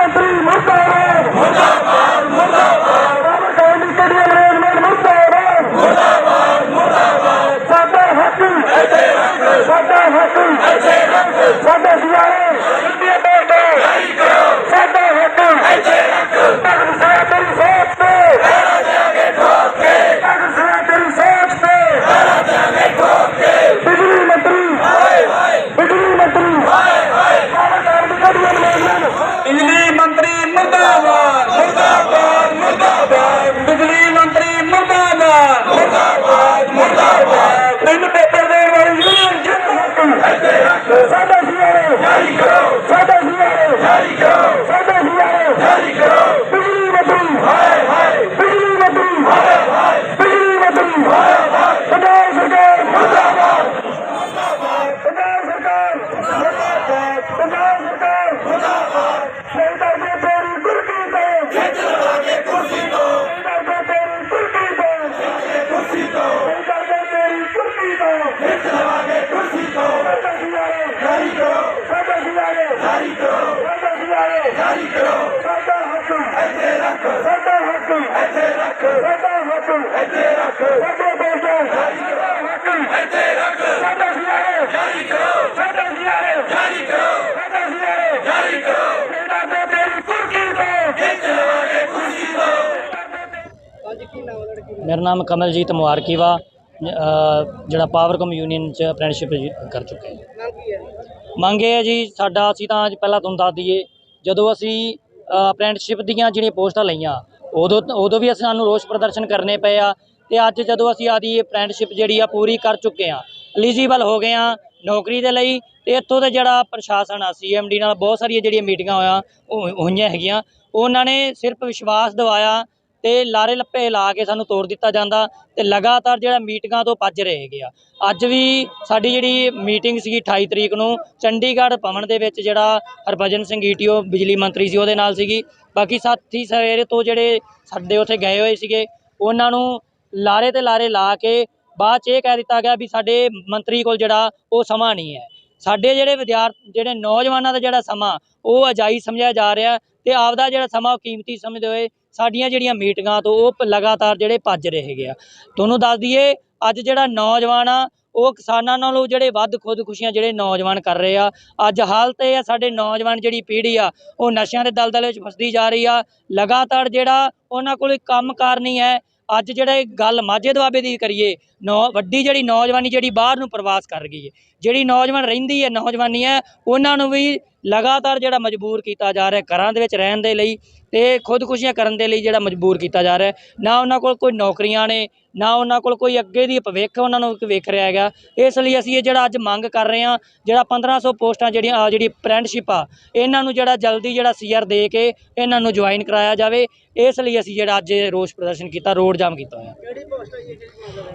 ਮੰਤਰੀ ਮੁਰਦਾਬਾਦ ਮੁਰਦਾਬਾਦ ਮੁਰਦਾਬਾਦ ਬਾਬਾ ਕਾਲੀ ਕੜੀ ਅਰੇਂਜਮੈਂਟ ਮੁਰਦਾਬਾਦ ਮੁਰਦਾਬਾਦ ਮੁਰਦਾਬਾਦ ਸਾਡਾ ਹੱਕ ਇੱਥੇ ਰੱਖ ਸਾਡਾ ਹੱਕ ਇੱਥੇ ਰੱਖ ਸਾਡਾ ਸਿਆਰੇ ਇੰਡੀਆ ਬੋਲਦੇ ਜਾਰੀ ਕਰੋ ਸਾਡਾ ਹੱਕ ਇੱਥੇ ਰੱਖ ਤਖਤ ਸਾਹਿਬ ਤੇਰੀ ਸੋਚ ਤੇ ਲੜਾ ਜਾਗੇ ਠੋਕ ਕੇ ਤਖਤ ਸਾਹਿਬ ਤੇਰੀ ਸੋਚ ਤੇ ਲੜਾ ਜਾਗੇ ਠੋਕ ਕੇ ਬਿਜਲੀ ਮੰਤਰੀ ਹਾਏ ਹਾਏ ਬਿਜਲੀ ਮੰਤਰੀ ਹਾਏ ਹਾਏ ਬਾਬਾ ਕਾਲੀ ਕੜੀ ਅਰੇਂਜਮੈਂਟ ਬਿਜਲੀ ਮੰਤਰੀ ਮੁਰਦਾਬਾਦ ਮੁਰਦਾਬਾਦ ਮੁਰਦਾਬਾਦ ਬਿਜਲੀ ਮੰਤਰੀ ਮੁਰਦਾਬਾਦ ਮੁਰਦਾਬਾਦ ਮੁਰਦਾਬਾਦ ਤਿੰਨ ਪੇਪਰ ਦੇ ਵਾਲੀ ਯੂਨੀਅਨ ਜਿੰਦਾਬਾਦ ਇੱਥੇ ਰੱਖ ਸਾਡਾ ਸਿਆਰੇ ਜਾਰੀ ਕਰੋ ਸਾਡਾ ਸਿਆਰੇ ਜਾਰੀ ਕਰੋ ਸਾਡਾ ਸਿਆਰੇ ਜਾਰੀ ਕਰੋ ਬਿਜਲੀ ਮੰਤਰੀ ਹਾਏ ਹਾਏ ਬਿਜਲੀ ਮੰਤਰੀ ਹਾਏ ਹਾਏ ਬਿਜਲੀ ਮੰਤਰੀ ਹਾਏ ਹਾਏ ਪੰਜਾਬ ਸਰਕਾਰ ਮੁਰਦਾਬਾਦ ਮੁਰਦਾਬਾਦ ਪੰਜਾਬ ਸਰਕਾਰ ਮੁਰਦਾਬਾਦ ਪੰਜਾਬ ਸਰਕਾਰ ਮੁਰਦਾਬਾਦ ਸ਼ਹੀਦਾਂ ਦੇ ਤੇਰੀ ਗੁਰਕੀ ਤੋਂ ਖਿੱਚ ਲਵਾਂਗੇ ਕੁਰਸੀ ਤੋਂ ਸ਼ਹੀਦਾਂ ਦੇ ਤੇਰੀ ਗੁਰਕੀ ਤੋਂ ਕੁਰਸੀ ਤੋਂ ਸ਼ਹੀਦਾਂ ਦੇ ਤੇਰੀ ਗੁਰਕੀ ਤੋਂ ਖਿੱਚ ਲਵਾਂਗੇ ਕੁਰਸੀ ਤੋਂ ਸਾਡਾ ਸਿਆਰੇ ਜਾਰੀ ਕਰੋ ਸਾਡਾ ਸਿਆਰੇ ਜਾਰੀ ਕਰੋ ਸਾਡਾ ਸਿਆਰੇ ਜਾਰੀ ਕਰੋ ਸਾਡਾ ਹੱਕ ਇੱਥੇ ਰੱਖ ਸਾਡਾ ਹੱਕ ਇੱਥੇ ਰੱਖ ਸਾਡਾ ਹੱਕ ਇੱਥੇ ਰੱਖ ਸਾਡੇ ਬੇਟੇ ਜਾਰੀ ਕਰੋ ਹੱਕ ਇੱਥੇ ਰੱਖ ਸਾਡਾ ਸਿਆਰੇ ਜਾਰੀ ਕਰੋ ਸਾਡਾ ਸਿਆਰੇ ਜਾਰੀ ਕਰੋ ਸਾਡਾ ਸਿਆਰੇ ਜਾਰੀ ਕਰੋ ਸ਼ਹੀਦਾਂ ਦੇ ਤੇਰੀ ਗੁਰਕੀ ਤੋਂ ਖਿੱਚ ਲਵਾਂਗੇ ਕੁਰਸੀ ਤੋਂ ਮੇਰਾ ਨਾਮ ਕਮਲਜੀਤ ਮੁਬਾਰਕੀਵਾ ਅ, ਜਿਹੜਾ ਪਾਵਰਕਮ ਯੂਨੀਅਨ ਚ ਅਪ੍ਰੈਂਟਿਸਸ਼ਿਪ ਕਰ ਚੁੱਕੇ ਹਾਂ। ਮੰਗ ਇਹ ਹੈ ਜੀ ਸਾਡਾ ਅਸੀਂ ਤਾਂ ਅੱਜ ਪਹਿਲਾਂ ਤੁਹਾਨੂੰ ਦੱਸ ਦਈਏ ਜਦੋਂ ਅਸੀਂ ਅਪ੍ਰੈਂਟਿਸਸ਼ਿਪ ਦੀਆਂ ਜਿਹੜੀਆਂ ਪੋਸਟਾਂ ਲਈਆਂ ਉਦੋਂ ਉਦੋਂ ਵੀ ਅਸੀਂ ਸਾਨੂੰ ਰੋਸ ਪ੍ਰਦਰਸ਼ਨ ਕਰਨੇ ਪਏ ਆ ਤੇ ਅੱਜ ਜਦੋਂ ਅਸੀਂ ਆਦੀ ਅਪ੍ਰੈਂਟਿਸਸ਼ਿਪ ਜਿਹੜੀ ਆ ਪੂਰੀ ਕਰ ਚੁੱਕੇ ਆ ਐਲੀਜੀਬਲ ਹੋ ਗਏ ਆ ਨੌਕਰੀ ਦੇ ਲਈ ਤੇ ਇੱਥੋਂ ਦੇ ਜਿਹੜਾ ਪ੍ਰਸ਼ਾਸਨ ਆ ਸੀਐਮਡੀ ਨਾਲ ਬਹੁਤ ਸਾਰੀਆਂ ਜਿਹੜੀਆਂ ਮੀਟਿੰਗਾਂ ਹੋਇਆ ਉਹ ਹੋਈਆਂ ਹੈਗੀਆਂ, ਉਹਨਾਂ ਨੇ ਸਿਰਫ ਵਿਸ਼ਵਾਸ ਦਿਵਾਇਆ ਤੇ ਲਾਰੇ ਲੱਪੇ ਲਾ ਕੇ ਸਾਨੂੰ ਤੋੜ ਦਿੱਤਾ ਜਾਂਦਾ ਤੇ ਲਗਾਤਾਰ ਜਿਹੜਾ ਮੀਟਿੰਗਾਂ ਤੋਂ ਭੱਜ ਰਹੇ ਹੈਗੇ ਆ। ਅੱਜ ਵੀ ਸਾਡੀ ਜਿਹੜੀ ਮੀਟਿੰਗ ਸੀਗੀ 28 ਤਰੀਕ ਨੂੰ, ਚੰਡੀਗੜ੍ਹ ਭਵਨ ਦੇ ਵਿੱਚ ਜਿਹੜਾ ਹਰਭਜਨ ਸਿੰਘ ਈਟੀਓ ਬਿਜਲੀ ਮੰਤਰੀ ਸੀ, ਉਹਦੇ ਨਾਲ ਸੀਗੀ। ਬਾਕੀ ਸਾਥੀ ਸਵੇਰੇ ਤੋਂ ਜਿਹੜੇ ਸਾਡੇ ਉੱਥੇ ਗਏ ਹੋਏ ਸੀਗੇ, ਉਹਨਾਂ ਨੂੰ ਲਾਰੇ ਤੇ ਲਾਰੇ ਲਾ ਕੇ ਬਾਅਦ ਚ ਇਹ ਕਹਿ ਦਿੱਤਾ ਗਿਆ ਵੀ ਸਾਡੇ ਮੰਤਰੀ ਕੋਲ ਜਿਹੜਾ ਉਹ ਸਮਾਂ ਨਹੀਂ ਹੈ। ਸਾਡੇ ਜਿਹੜੇ ਵਿਦਿਆਰਥੀ ਜਿਹੜੇ ਨੌਜਵਾਨਾਂ ਦਾ ਜਿਹੜਾ ਸਮਾਂ, ਉਹ ਅਜਾਈ ਸਮਝਿਆ ਜਾ ਰਿਹਾ ਤੇ ਆਪਦਾ ਜਿਹੜਾ ਸਮਾਂ ਉਹ ਕੀਮਤੀ ਸਮਝਦੇ ਹੋਏ ਸਾਡੀਆਂ ਜਿਹੜੀਆਂ ਮੀਟਿੰਗਾਂ ਤੋਂ ਉਹ ਪ- ਲਗਾਤਾਰ ਜਿਹੜੇ ਭੱਜ ਰਹੇ ਹੈਗੇ ਆ। ਤੁਹਾਨੂੰ ਦੱਸ ਦਈਏ, ਅੱਜ ਜਿਹੜਾ ਨੌਜਵਾਨ ਆ, ਉਹ ਕਿਸਾਨਾਂ ਨਾਲੋਂ ਜਿਹੜੇ ਵੱਧ ਖੁਦਕੁਸ਼ੀਆਂ ਜਿਹੜੇ ਨੌਜਵਾਨ ਕਰ ਰਹੇ ਆ, ਅੱਜ ਹਾਲਤ ਇਹ ਆ, ਸਾਡੇ ਨੌਜਵਾਨ ਜਿਹੜੀ ਪੀੜ੍ਹੀ ਆ, ਉਹ ਨਸ਼ਿਆਂ ਦੇ ਦਲਦਲ ਵਿੱਚ ਫਸਦੀ ਜਾ ਰਹੀ ਆ। ਲਗਾਤਾਰ ਜਿਹੜਾ ਉਹਨਾਂ ਕੋਲ ਕੰਮਕਾਰ ਨਹੀਂ ਹੈ, ਅੱਜ ਜਿਹੜਾ ਗੱਲ ਮਾਝੇ ਦੁਆਬੇ ਦੀ ਕਰੀਏ, ਨੌ ਵੱਡੀ ਜਿਹੜੀ ਨੌਜਵਾਨੀ ਜਿਹੜੀ ਬਾਹਰ ਨੂੰ ਪ੍ਰਵਾਸ ਕਰ ਗਈ ਹੈ ਜਿਹੜੀ ਨੌਜਵਾਨ ਰਹਿੰਦੀ ਹੈ ਨੌਜਵਾਨੀ ਹੈ ਉਹਨਾਂ ਨੂੰ ਵੀ ਲਗਾਤਾਰ ਜਿਹੜਾ ਮਜਬੂਰ ਕੀਤਾ ਜਾ ਰਿਹਾ ਘਰਾਂ ਦੇ ਵਿੱਚ ਰਹਿਣ ਦੇ ਲਈ ਤੇ ਖੁਦਕੁਸ਼ੀਆਂ ਕਰਨ ਦੇ ਲਈ ਜਿਹੜਾ ਮਜਬੂਰ ਕੀਤਾ ਜਾ ਰਿਹਾ ਨਾ ਉਹਨਾਂ ਕੋਲ ਕੋਈ ਨੌਕਰੀਆਂ ਨੇ ਨਾ ਉਹਨਾਂ ਕੋਲ ਕੋਈ ਅੱਗੇ ਦੀ ਭਵਿੱਖ ਉਹਨਾਂ ਨੂੰ ਵੇਖ ਰਿਹਾ ਹੈਗਾ। ਇਸ ਲਈ ਅਸੀਂ ਇਹ ਜਿਹੜਾ ਅੱਜ ਮੰਗ ਕਰ ਰਹੇ ਹਾਂ ਜਿਹੜਾ 1500 ਪੋਸਟਾਂ ਜਿਹੜੀਆਂ ਆਹ ਜਿਹੜੀ ਅਪ੍ਰੈਂਟਿਸਸ਼ਿਪ ਆ ਇਹਨਾਂ ਨੂੰ ਜਿਹੜਾ ਜਲਦੀ ਜਿਹੜਾ ਸੀਆਰ ਦੇ ਕੇ ਇਹਨਾਂ ਨੂੰ ਜੁਆਇਨ ਕਰਾਇਆ ਜਾਵੇ। ਇਸ ਲਈ ਅਸੀਂ ਜਿਹੜਾ ਅੱਜ ਰੋਸ ਪ੍ਰਦਰਸ਼ਨ ਕੀਤਾ ਰੋਡ ਜਾਮ ਕੀਤਾ ਹੋਇਆ।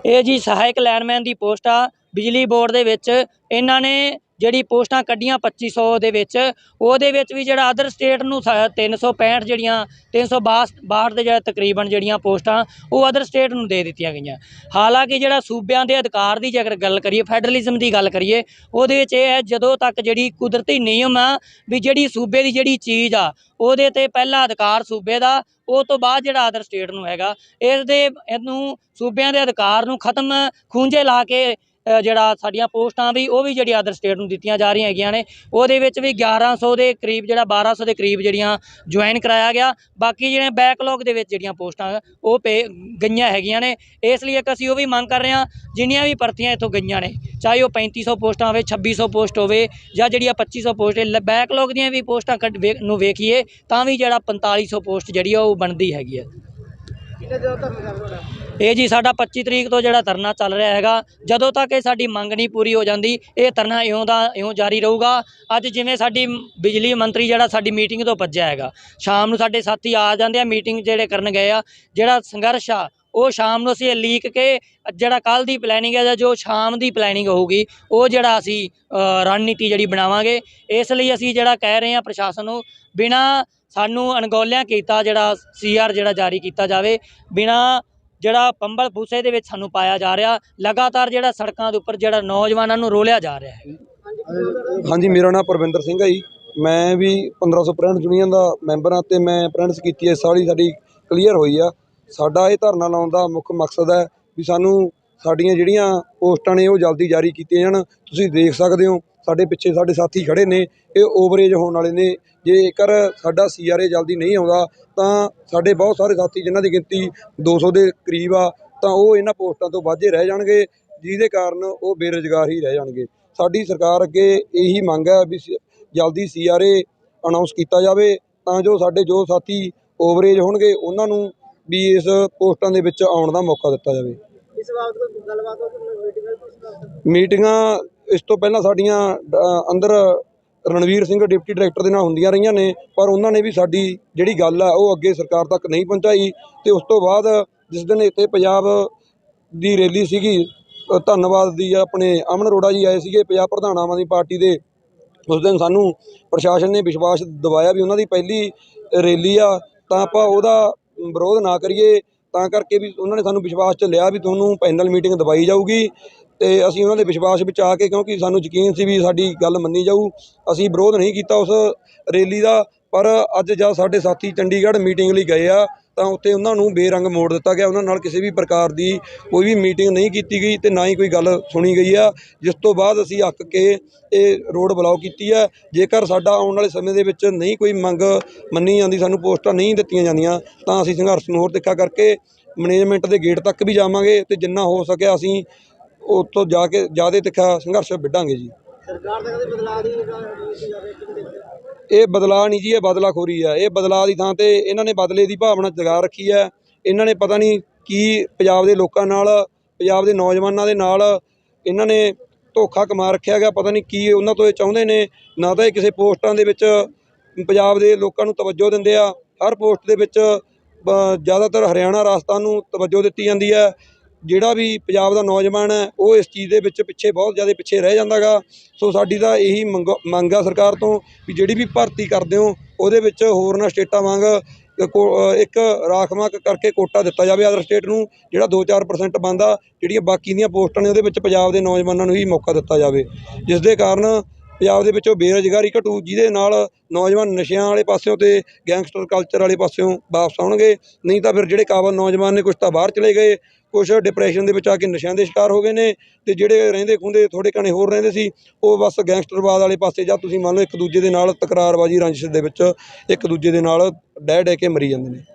ਇਹ ਜੀ ਸਹਾਇਕ ਲਾਈਨਮੈਨ ਦੀ ਪੋਸਟ ਆ। ਬਿਜਲੀ ਬੋਰਡ ਦੇ ਵਿੱਚ ਇਹਨਾਂ ਨੇ ਜਿਹੜੀ ਪੋਸਟਾਂ ਕੱਢੀਆਂ 2500 ਦੇ ਵਿੱਚ, ਉਹਦੇ ਵਿੱਚ ਵੀ ਜਿਹੜਾ ਅਦਰ ਸਟੇਟ ਨੂੰ ਸ- 365 ਜਿਹੜੀਆਂ 362 ਦੇ ਜਿਹੜਾ ਤਕਰੀਬਨ ਜਿਹੜੀਆਂ ਪੋਸਟਾਂ, ਉਹ ਅਦਰ ਸਟੇਟ ਨੂੰ ਦੇ ਦਿੱਤੀਆਂ ਗਈਆਂ। ਹਾਲਾਂਕਿ ਜਿਹੜਾ ਸੂਬਿਆਂ ਦੇ ਅਧਿਕਾਰ ਦੀ ਜੇਕਰ ਗੱਲ ਕਰੀਏ ਫੈਡਰਲਿਜ਼ਮ ਦੀ ਗੱਲ ਕਰੀਏ, ਉਹਦੇ ਵਿੱਚ ਇਹ ਹੈ ਜਦੋਂ ਤੱਕ ਜਿਹੜੀ ਕੁਦਰਤੀ ਨਿਯਮ ਆ ਵੀ ਜਿਹੜੀ ਸੂਬੇ ਦੀ ਜਿਹੜੀ ਚੀਜ਼ ਆ, ਉਹਦੇ ਤੇ ਪਹਿਲਾ ਅਧਿਕਾਰ ਸੂਬੇ ਦਾ, ਉਹ ਤੋਂ ਬਾਅਦ ਜਿਹੜਾ ਅਦਰ ਸਟੇਟ ਨੂੰ ਹੈਗਾ, ਇਸ ਦੇ, ਇਹਨੂੰ ਸੂਬਿਆਂ ਦੇ ਅਧਿਕਾਰ ਨੂੰ ਖਤਮ ਖੂੰਝੇ ਲਾ ਕੇ ਜਿਹੜਾ ਸਾਡੀਆਂ ਪੋਸਟਾਂ ਵੀ, ਉਹ ਵੀ ਜਿਹੜੀ ਅਦਰ ਸਟੇਟ ਨੂੰ ਦਿੱਤੀਆਂ ਜਾ ਰਹੀਆਂ ਹੈਗੀਆਂ ਨੇ। ਉਹਦੇ ਵਿੱਚ ਵੀ 1100 ਦੇ ਕਰੀਬ, ਜਿਹੜਾ 1200 ਦੇ ਕਰੀਬ ਜਿਹੜੀਆਂ ਜੁਆਇਨ ਕਰਾਇਆ ਗਿਆ। ਬਾਕੀ ਜਿਹੜੇ ਬੈਕਲੌਗ ਦੇ ਵਿੱਚ ਜਿਹੜੀਆਂ ਪੋਸਟਾਂ, ਉਹ ਪੇ ਗਈਆਂ ਹੈਗੀਆਂ ਨੇ। ਇਸ ਲਈ ਇੱਕ ਅਸੀਂ ਉਹ ਵੀ ਮੰਗ ਕਰ ਰਹੇ ਹਾਂ, ਜਿੰਨੀਆਂ ਵੀ ਭਰਤੀਆਂ ਇੱਥੋਂ ਗਈਆਂ ਨੇ, ਚਾਹੇ ਉਹ 3500 ਪੋਸਟਾਂ ਹੋਵੇ 2600 ਪੋਸਟ ਹੋਵੇ, ਜਾਂ ਜਿਹੜੀਆਂ 2500 ਪੋਸਟ ਬੈਕਲੌਗ ਦੀਆਂ ਵੀ ਪੋਸਟਾਂ ਕੱਢ ਵੇ- ਨੂੰ ਵੇਖੀਏ, ਤਾਂ ਵੀ ਜਿਹੜਾ 4500 ਪੋਸਟ ਜਿਹੜੀ ਆ, ਉਹ ਬਣਦੀ ਹੈਗੀ ਹੈ ਇਹ ਜੀ ਸਾਡਾ 25 ਤਰੀਕ ਤੋਂ ਜਿਹੜਾ ਧਰਨਾ ਚੱਲ ਰਿਹਾ ਹੈਗਾ, ਜਦੋਂ ਤੱਕ ਇਹ ਸਾਡੀ ਮੰਗ ਨਹੀਂ ਪੂਰੀ ਹੋ ਜਾਂਦੀ, ਇਹ ਧਰਨਾ ਇਉਂ ਦਾ ਇਉਂ ਜਾਰੀ ਰਹੂਗਾ। ਅੱਜ ਜਿਵੇਂ ਸਾਡੀ ਬਿਜਲੀ ਮੰਤਰੀ ਜਿਹੜਾ ਸਾਡੀ ਮੀਟਿੰਗ ਤੋਂ ਭੱਜਿਆ ਹੈਗਾ, ਸ਼ਾਮ ਨੂੰ ਸਾਡੇ ਸਾਥੀ ਆ ਜਾਂਦੇ ਆ, ਮੀਟਿੰਗ ਜਿਹੜੇ ਕਰਨ ਗਏ ਆ, ਜਿਹੜਾ ਸੰਘਰਸ਼ ਆ, ਉਹ ਸ਼ਾਮ ਨੂੰ ਅਸੀਂ ਲੀਕ ਕੇ ਜਿਹੜਾ ਕੱਲ ਦੀ ਪਲੈਨਿੰਗ ਹੈ ਜਾਂ ਜੋ ਸ਼ਾਮ ਦੀ ਪਲੈਨਿੰਗ ਹੋਊਗੀ, ਉਹ ਜਿਹੜਾ ਅਸੀਂ ਰਣਨੀਤੀ ਜਿਹੜੀ ਬਣਾਵਾਂਗੇ। ਇਸ ਲਈ ਅਸੀਂ ਜਿਹੜਾ ਕਹਿ ਰਹੇ ਹਾਂ ਪ੍ਰਸ਼ਾਸਨ ਨੂੰ, ਬਿਨਾ ਸਾਨੂੰ ਅਣਗੌਲਿਆਂ ਕੀਤਾ ਜਿਹੜਾ ਸੀਆਰ ਜਿਹੜਾ ਜਾਰੀ ਕੀਤਾ ਜਾਵੇ, ਬਿਨਾ ਜਿਹੜਾ ਪੰਬਲ ਭੂਸੇ ਦੇ ਵਿੱਚ ਸਾਨੂੰ ਪਾਇਆ ਜਾ ਰਿਹਾ, ਲਗਾਤਾਰ ਜਿਹੜਾ ਸੜਕਾਂ ਦੇ ਉੱਪਰ ਜਿਹੜਾ ਨੌਜਵਾਨਾਂ ਨੂੰ ਰੋਲਿਆ ਜਾ ਰਿਹਾ ਹੈ। ਹਾਂਜੀ, ਮੇਰਾ ਨਾਮ ਪਰਵਿੰਦਰ ਸਿੰਘ ਹੈ ਜੀ। ਮੈਂ ਵੀ 1565 ਯੂਨੀਅਨ ਦਾ ਮੈਂਬਰ ਹਾਂ ਤੇ ਮੈਂ ਅਪ੍ਰੈਂਟਿਸ ਕੀਤੀ ਹੈ ਸਾਰੀ ਸਾਡੀ ਕਲੀਅਰ ਹੋਈ ਆ। ਸਾਡਾ ਇਹ ਧਰਨਾ ਲਾਉਣ ਦਾ ਮੁੱਖ ਮਕਸਦ ਹੈ ਵੀ ਸਾਨੂੰ ਸਾਡੀਆਂ ਜਿਹੜੀਆਂ ਪੋਸਟਾਂ ਨੇ ਉਹ ਜਲਦੀ ਜਾਰੀ ਕੀਤੀਆਂ ਜਾਣ। ਤੁਸੀਂ ਦੇਖ ਸਕਦੇ ਹੋ ਸਾਡੇ ਪਿੱਛੇ ਸਾਡੇ ਸਾਥੀ ਖੜੇ ਨੇ ਇਹ ਓਵਰੇਜ ਹੋਣ ਵਾਲੇ ਨੇ। ਜੇਕਰ ਸਾਡਾ ਸੀਆਰਏ ਜਲਦੀ ਨਹੀਂ ਆਉਂਦਾ ਤਾਂ ਸਾਡੇ ਬਹੁਤ ਸਾਰੇ ਸਾਥੀ ਜਿਨ੍ਹਾਂ ਦੀ ਗਿਣਤੀ 200 ਦੇ ਕਰੀਬ ਆ ਤਾਂ ਉਹ ਇਹਨਾਂ ਪੋਸਟਾਂ ਤੋਂ ਵਾਝੇ ਰਹਿ ਜਾਣਗੇ ਜਿਹਦੇ ਕਾਰਨ ਉਹ ਬੇਰੁਜ਼ਗਾਰ ਹੀ ਰਹਿ ਜਾਣਗੇ। ਸਾਡੀ ਸਰਕਾਰ ਅੱਗੇ ਇਹੀ ਮੰਗ ਹੈ ਵੀ ਜਲਦੀ ਸੀਆਰਏ ਅਨਾਉਂਸ ਕੀਤਾ ਜਾਵੇ ਤਾਂ ਜੋ ਸਾਡੇ ਜੋ ਸਾਥੀ ਓਵਰੇਜ ਹੋਣਗੇ ਉਹਨਾਂ ਨੂੰ ਵੀ ਇਸ ਪੋਸਟਾਂ ਦੇ ਵਿੱਚ ਆਉਣ ਦਾ ਮੌਕਾ ਦਿੱਤਾ ਜਾਵੇ। ਇਸ ਬਾਬਤ ਕੋਈ ਗੱਲਬਾਤ ਹੋ ਮੀਟਿੰਗ ਇਸ ਤੋਂ ਪਹਿਲਾਂ ਸਾਡੀਆਂ ਅ, ਅੰਦਰ ਰਣਵੀਰ ਸਿੰਘ ਡਿਪਟੀ ਡਾਇਰੈਕਟਰ ਦੇ ਨਾਲ ਹੁੰਦੀਆਂ ਰਹੀਆਂ ਨੇ ਪਰ ਉਹਨਾਂ ਨੇ ਵੀ ਸਾਡੀ ਜਿਹੜੀ ਗੱਲ ਆ ਉਹ ਅੱਗੇ ਸਰਕਾਰ ਤੱਕ ਨਹੀਂ ਪਹੁੰਚਾਈ ਤੇ ਉਸ ਤੋਂ ਬਾਅਦ ਜਿਸ ਦਿਨ ਇੱਥੇ ਪੰਜਾਬ ਦੀ ਰੈਲੀ ਸੀਗੀ ਧੰਨਵਾਦ ਦੀ ਆਪਣੇ ਅਮਨ ਅਰੋੜਾ ਜੀ ਆਏ ਸੀਗੇ ਪੰਜਾਬ ਪ੍ਰਧਾਨ ਆਮ ਆਦਮੀ ਪਾਰਟੀ ਦੇ ਉਸ ਦਿਨ ਸਾਨੂੰ ਪ੍ਰਸ਼ਾਸਨ ਨੇ ਵਿਸ਼ਵਾਸ ਦਿਵਾਇਆ ਵੀ ਉਹਨਾਂ ਦੀ ਪਹਿਲੀ ਰੈਲੀ ਆ ਤਾਂ ਆਪਾਂ ਉਹਦਾ ਵਿਰੋਧ ਨਾ ਕਰੀਏ ਤਾਂ ਕਰਕੇ ਵੀ ਉਹਨਾਂ ਨੇ ਸਾਨੂੰ ਵਿਸ਼ਵਾਸ 'ਚ ਲਿਆ ਵੀ ਤੁਹਾਨੂੰ ਪੈਨਲ ਮੀਟਿੰਗ ਦਵਾਈ ਜਾਊਗੀ ਤੇ ਅਸੀਂ ਉਹਨਾਂ ਦੇ ਵਿਸ਼ਵਾਸ ਵਿੱਚ ਆ ਕੇ ਕਿਉਂਕਿ ਸਾਨੂੰ ਯਕੀਨ ਸੀ ਵੀ ਸਾਡੀ ਗੱਲ ਮੰਨੀ ਜਾਊ। ਅਸੀਂ ਵਿਰੋਧ ਨਹੀਂ ਕੀਤਾ ਉਸ ਰੈਲੀ ਦਾ, ਪਰ ਅੱਜ ਜਦ ਸਾਡੇ ਸਾਥੀ ਚੰਡੀਗੜ੍ਹ ਮੀਟਿੰਗ ਲਈ ਗਏ ਆ, ਤਾਂ ਉੱਥੇ ਉਹਨਾਂ ਨੂੰ ਬੇਰੰਗ ਮੋੜ ਦਿੱਤਾ ਗਿਆ। ਉਹਨਾਂ ਨਾਲ ਕਿਸੇ ਵੀ ਪ੍ਰਕਾਰ ਦੀ ਕੋਈ ਵੀ ਮੀਟਿੰਗ ਨਹੀਂ ਕੀਤੀ ਗਈ ਤੇ ਨਾ ਹੀ ਕੋਈ ਗੱਲ ਸੁਣੀ ਗਈ ਆ। ਜਿਸ ਤੋਂ ਬਾਅਦ ਅਸੀਂ ਅੱਕ ਕੇ ਇਹ ਰੋਡ ਬਲੌਕ ਕੀਤੀ ਹੈ ਜੇਕਰ ਸਾਡਾ ਆਉਣ ਵਾਲੇ ਸਮੇਂ ਦੇ ਵਿੱਚ ਨਹੀਂ ਕੋਈ ਮੰਗ ਮੰਨੀ ਜਾਂਦੀ, ਸਾਨੂੰ ਪੋਸਟਾਂ ਨਹੀਂ ਦਿੱਤੀਆਂ ਜਾਂਦੀਆਂ, ਤਾਂ ਅਸੀਂ ਸੰਘਰਸ਼ ਨੂੰ ਹੋਰ ਤਿੱਖਾ ਕਰਕੇ ਮੈਨੇਜਮੈਂਟ ਦੇ ਗੇਟ ਤੱਕ ਵੀ ਜਾਵਾਂਗੇ ਤੇ ਜਿੰਨਾ ਹੋ ਸਕਿਆ ਅਸੀਂ ਉੱਥੋਂ ਜਾ ਕੇ ਜ਼ਿਆਦਾ ਤਿੱਖਾ ਸੰਘਰਸ਼ ਵਿੱਢਾਂਗੇ ਜੀ। ਸਰਕਾਰ ਦਾ ਕਦੇ ਬਦਲਾਅ ਦੀ ਨੀਤੀ ਜਾਵੇ ਕਿਵੇਂ ਦੇਖਦੇ ਹੋ? ਇਹ ਬਦਲਾਅ ਨਹੀਂ ਜੀ ਇਹ ਬਦਲਾਖੋਰੀ ਆ। ਇਹ ਬਦਲਾਅ ਦੀ ਥਾਂ ਤੇ ਇਹਨਾਂ ਨੇ ਬਦਲੇ ਦੀ ਭਾਵਨਾ ਜਗਾ ਰੱਖੀ ਹੈ। ਇਹਨਾਂ ਨੇ ਪਤਾ ਨਹੀਂ ਕੀ ਪੰਜਾਬ ਦੇ ਲੋਕਾਂ ਨਾਲ ਪੰਜਾਬ ਦੇ ਨੌਜਵਾਨਾਂ ਦੇ ਨਾਲ ਇਹਨਾਂ ਨੇ ਧੋਖਾ ਕਮਾ ਰੱਖਿਆ ਗਿਆ ਪਤਾ ਨਹੀਂ ਕੀ ਉਹਨਾਂ ਤੋਂ ਇਹ ਚਾਹੁੰਦੇ ਨੇ ਨਾ ਤਾਂ ਇਹ ਕਿਸੇ ਪੋਸਟਾਂ ਦੇ ਵਿੱਚ ਪੰਜਾਬ ਦੇ ਲੋਕਾਂ ਨੂੰ ਤਵੱਜੋ ਦਿੰਦੇ ਆ। ਹਰ ਪੋਸਟ ਦੇ ਵਿੱਚ ਜ਼ਿਆਦਾਤਰ ਹਰਿਆਣਾ ਰਾਜਸਥਾਨ ਨੂੰ ਤਵੱਜੋ ਦਿੱਤੀ ਜਾਂਦੀ ਹੈ। ਜਿਹੜਾ ਵੀ ਪੰਜਾਬ ਦਾ ਨੌਜਵਾਨ ਹੈ, ਉਹ ਇਸ ਚੀਜ਼ ਦੇ ਵਿੱਚ ਪਿੱਛੇ ਬਹੁਤ ਜ਼ਿਆਦਾ ਪਿੱਛੇ ਰਹਿ ਜਾਂਦਾਗਾ। ਸੋ ਸਾਡੀ ਤਾਂ ਇਹੀ ਮੰਗ ਮੰਗ ਆ ਸਰਕਾਰ ਤੋਂ ਵੀ ਜਿਹੜੀ ਵੀ ਭਰਤੀ ਕਰਦੇ ਹੋ, ਉਹਦੇ ਵਿੱਚ ਹੋਰਨਾਂ ਸਟੇਟਾਂ ਵਾਂਗ ਕੋ- ਇੱਕ ਰਾਖਵਾਂਕ ਕਰਕੇ ਕੋਟਾ ਦਿੱਤਾ ਜਾਵੇ ਅਦਰ ਸਟੇਟ ਨੂੰ, ਜਿਹੜਾ 2-4% ਬੰਦਾ ਜਿਹੜੀਆਂ ਬਾਕੀ ਦੀਆਂ ਪੋਸਟਾਂ ਨੇ ਉਹਦੇ ਵਿੱਚ ਪੰਜਾਬ ਦੇ ਨੌਜਵਾਨਾਂ ਨੂੰ ਹੀ ਮੌਕਾ ਦਿੱਤਾ ਜਾਵੇ। ਜਿਸ ਦੇ ਕਾਰਨ ਪੰਜਾਬ ਦੇ ਵਿੱਚੋਂ ਬੇਰੁਜ਼ਗਾਰੀ ਘਟੂ, ਜਿਹਦੇ ਨਾਲ ਨੌਜਵਾਨ ਨਸ਼ਿਆਂ ਵਾਲੇ ਪਾਸਿਓਂ ਤੇ ਗੈਂਗਸਟਰ ਕਲਚਰ ਵਾਲੇ ਪਾਸਿਓਂ ਵਾਪਸ ਆਉਣਗੇ। ਨਹੀਂ ਤਾਂ ਫਿਰ ਜਿਹੜੇ ਕਾਬਲ ਨੌਜਵਾਨ ਨੇ ਕੁਝ ਤਾਂ ਬਾਹਰ ਚਲੇ ਗਏ। ਕੁਝ ਡਿਪਰੈਸ਼ਨ ਦੇ ਵਿੱਚ ਆ ਕੇ ਨਸ਼ਿਆਂ ਦੇ ਸ਼ਿਕਾਰ ਹੋ ਗਏ ਨੇ ਤੇ ਜਿਹੜੇ ਰਹਿੰਦੇ ਖੁੰਦੇ ਥੋੜੇ ਕਣੇ ਹੋਰ ਰਹਿੰਦੇ ਸੀ, ਉਹ ਬਸ ਗੈਂਗਸਟਰਵਾਦ ਵਾਲੇ ਪਾਸੇ ਜਾਂ ਤੁਸੀਂ ਮੰਨ ਲਓ ਇੱਕ ਦੂਜੇ ਦੇ ਨਾਲ ਤਕਰਾਰਬਾਜ਼ੀ ਰੰਜਿਸ਼ ਦੇ ਵਿੱਚ ਇੱਕ ਦੂਜੇ ਦੇ ਨਾਲ ਡਹਿ ਡਹਿ ਕੇ ਮਰੀ ਜਾਂਦੇ ਨੇ।